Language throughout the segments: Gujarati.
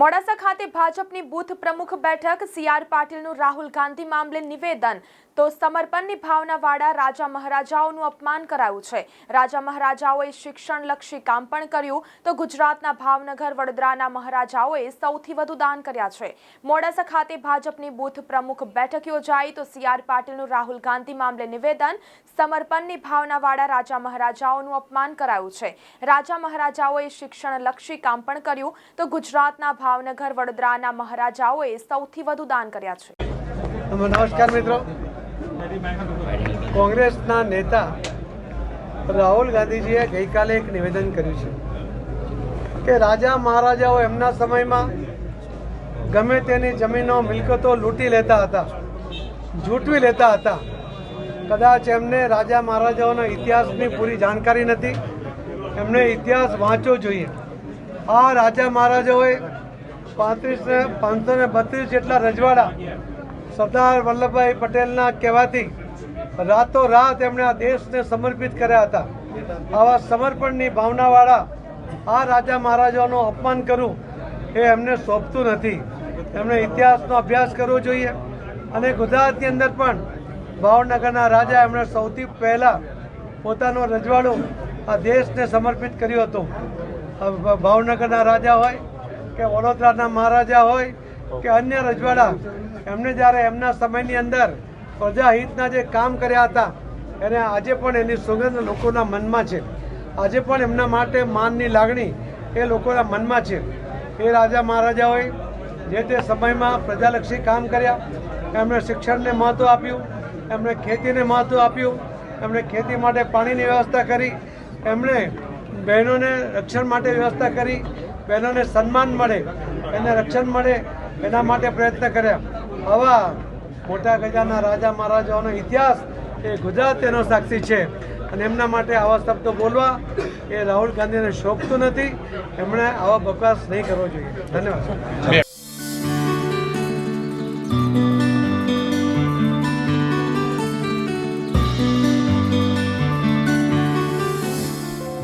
મોડાસા ખાતે ભાજપની બૂથ પ્રમુખ બેઠક સીઆર પાટીલનું રાહુલ ગાંધી મામલે નિવેદન. તો સમર્પણની ભાવનાવાળા રાજા મહારાજાઓનું અપમાન કરાયું છે. રાજા મહારાજાઓએ શિક્ષણલક્ષી કામ પણ કર્યું. તો ગુજરાતના ભાવનગર, વડોદરાના મહારાજાઓએ સૌથી વધુ દાન કર્યા છે. મોડાસા ખાતે ભાજપની બૂથ પ્રમુખ બેઠક યોજાઈ. તો સીઆર પાટીલનું રાહુલ ગાંધી મામલે નિવેદન. સમર્પણની ભાવનાવાળા રાજા મહારાજાઓનું અપમાન કરાયું છે. રાજા મહારાજાઓએ શિક્ષણલક્ષી કામ પણ કર્યું. તો ગુજરાતના ભાવનગર વડોદરાના મહારાજાઓએ સૌથી વધુ દાન કર્યા છે. નમસ્કાર મિત્રો. કોંગ્રેસના નેતા રાહુલ ગાંધીજીએ ગઈકાલે એક નિવેદન કર્યું છે કે રાજા મહારાજાઓ એમના સમયમાં ગમે તેની જમીનો, મિલકતો લૂંટી લેતા હતા, જૂટવી લેતા હતા. કદાચ એમને રાજા મહારાજાઓના ઇતિહાસની પૂરી જાણકારી નથી. એમને ઇતિહાસ વાંચવો જોઈએ. આ રાજા મહારાજાઓએ પાંત્રીસ ને પાંચસો ને બત્રીસ જેટલા રજવાડા સરદાર વલ્લભભાઈ પટેલના કહેવાથી રાતોરાત એમણે આ દેશને સમર્પિત કર્યા હતા. આવા સમર્પણની ભાવનાવાળા આ રાજા મહારાજાઓનું અપમાન કરવું એ એમને સોંપતું નથી. એમણે ઇતિહાસનો અભ્યાસ કરવો જોઈએ અને ગુજરાતની અંદર પણ ભાવનગરના રાજા એમણે સૌથી પહેલાં પોતાનો રજવાડો આ દેશને સમર્પિત કર્યું હતું. ભાવનગરના રાજા હોય કે વડોદરાના મહારાજા હોય કે અન્ય રજવાડા એમને જ્યારે એમના સમયની અંદર પ્રજાહિતના જે કામ કર્યા હતા એને આજે પણ એની સુગંધ લોકોના મનમાં છે. આજે પણ એમના માટે માનની લાગણી એ લોકોના મનમાં છે. એ રાજા મહારાજાઓએ જે તે સમયમાં પ્રજાલક્ષી કામ કર્યા એમણે શિક્ષણને મહત્ત્વ આપ્યું એમણે ખેતીને મહત્ત્વ આપ્યું એમણે ખેતી માટે પાણીની વ્યવસ્થા કરી એમણે બહેનોને રક્ષણ માટે વ્યવસ્થા કરી બહેનોને સન્માન મળે, એને રક્ષણ મળે, એના માટે પ્રયત્ન કર્યા આવા મોટા ગજાના રાજા મહારાજાઓનો ઇતિહાસ એ ગુજરાત તેનો સાક્ષી છે. અને એમના માટે આવા શબ્દો બોલવા એ રાહુલ ગાંધીને શોભતું નથી. એમણે આવા બકવાસ નહીં કરવો જોઈએ. ધન્યવાદ.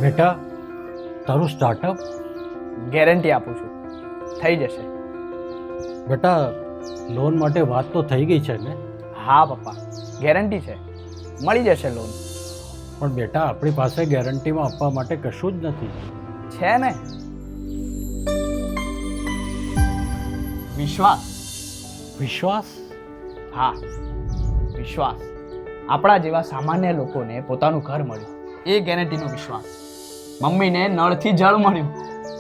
બેટા, તારું સ્ટાર્ટઅપ ગેરંટી આપું છું. થઈ જશે. બેટા લોન માટે વાત તો થઈ ગઈ છે ને? હા પપ્પા. ગેરંટી છે. મળી જશે લોન પણ બેટા આપણી પાસે ગેરંટીમાં આપવા માટે કશું જ નથી. છે ને? વિશ્વાસ. વિશ્વાસ? હા વિશ્વાસ. આપણા જેવા સામાન્ય લોકોને પોતાનું ઘર મળ્યું. એ ગેરંટીનો વિશ્વાસ. મમ્મીને નળથી જળ મળ્યું.